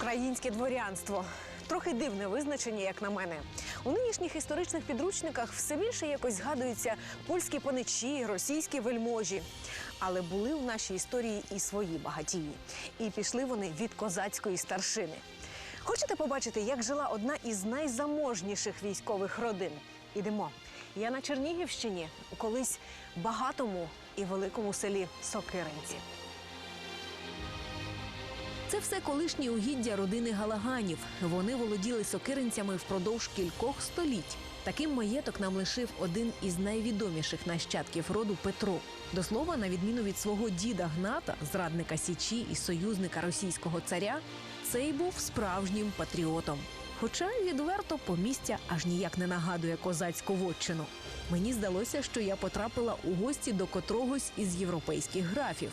Українське дворянство. Трохи дивне визначення, як на мене. У нинішніх історичних підручниках все більше якось згадуються польські паничі, російські вельможі. Але були в нашій історії і свої багатії. І пішли вони від козацької старшини. Хочете побачити, як жила одна із найзаможніших військових родин? Ідемо. Я на Чернігівщині колись багатому і великому селі Сокиринці. Це все колишні угіддя родини Галаганів. Вони володіли сокиринцями впродовж кількох століть. Таким маєток нам лишив один із найвідоміших нащадків роду Петро. До слова, на відміну від свого діда Гната, зрадника Січі і союзника російського царя, цей був справжнім патріотом. Хоча відверто помістя аж ніяк не нагадує козацьку вотчину. Мені здалося, що я потрапила у гості до котрогось із європейських графів.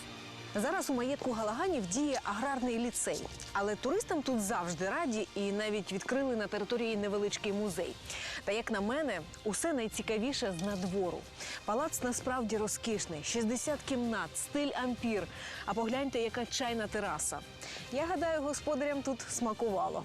Зараз у маєтку Галаганів діє аграрний ліцей, але туристам тут завжди раді і навіть відкрили на території невеличкий музей. Та як на мене, усе найцікавіше з надвору. Палац насправді розкішний, 60 кімнат, стиль ампір. А погляньте, яка чайна тераса. Я гадаю, господарям тут смакувало.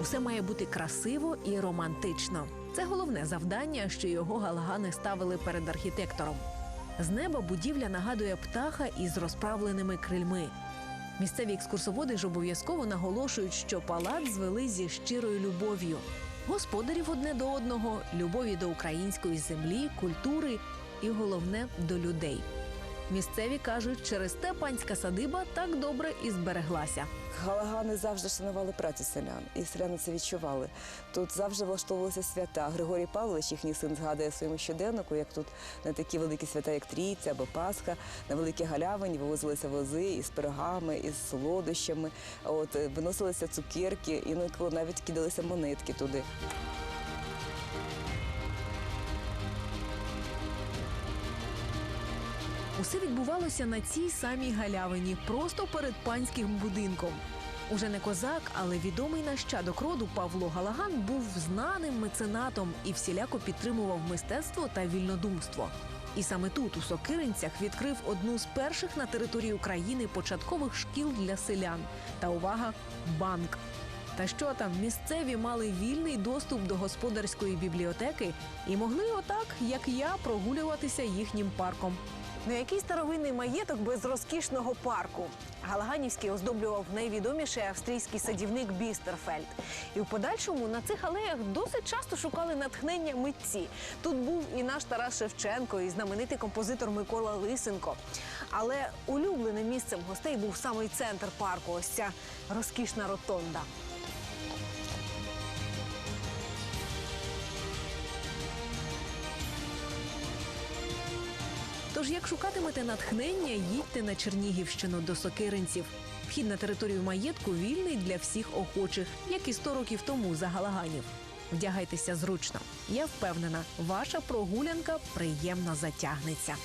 Усе має бути красиво і романтично. Це головне завдання, що його галагани ставили перед архітектором. З неба будівля нагадує птаха із розправленими крильми. Місцеві екскурсоводи ж обов'язково наголошують, що палац звели зі щирою любов'ю. Господарів одне до одного, любові до української землі, культури і головне до людей. Місцеві кажуть, через те панська садиба так добре і збереглася. Галагани завжди шанували працю селян, і селяни це відчували. Тут завжди влаштовувалися свята. Григорій Павлович, їхній син, згадує своєму щоденнику, як тут на такі великі свята, як Трійця або Пасха, на великі галявині вивозилися вози із пирогами, із солодощами. От виносилися цукерки, інколи навіть кидалися монетки туди. Усе відбувалося на цій самій галявині, просто перед панським будинком. Уже не козак, але відомий нащадок роду Павло Галаган був знаним меценатом і всіляко підтримував мистецтво та вільнодумство. І саме тут, у Сокиринцях, відкрив одну з перших на території України початкових шкіл для селян. Та увага банк. Та що там, місцеві мали вільний доступ до господарської бібліотеки і могли отак, як я, прогулюватися їхнім парком. Ну який старовинний маєток без розкішного парку? Галаганівський оздоблював найвідоміший австрійський садівник Бістерфельд. І в подальшому на цих алеях досить часто шукали натхнення митці. Тут був і наш Тарас Шевченко, і знаменитий композитор Микола Лисенко. Але улюбленим місцем гостей був самий центр парку. Ось ця розкішна ротонда. Тож, як шукатимете натхнення, їдьте на Чернігівщину до Сокиринців. Вхід на територію маєтку вільний для всіх охочих, як і 100 років тому за Галаганів. Вдягайтеся зручно. Я впевнена, ваша прогулянка приємно затягнеться.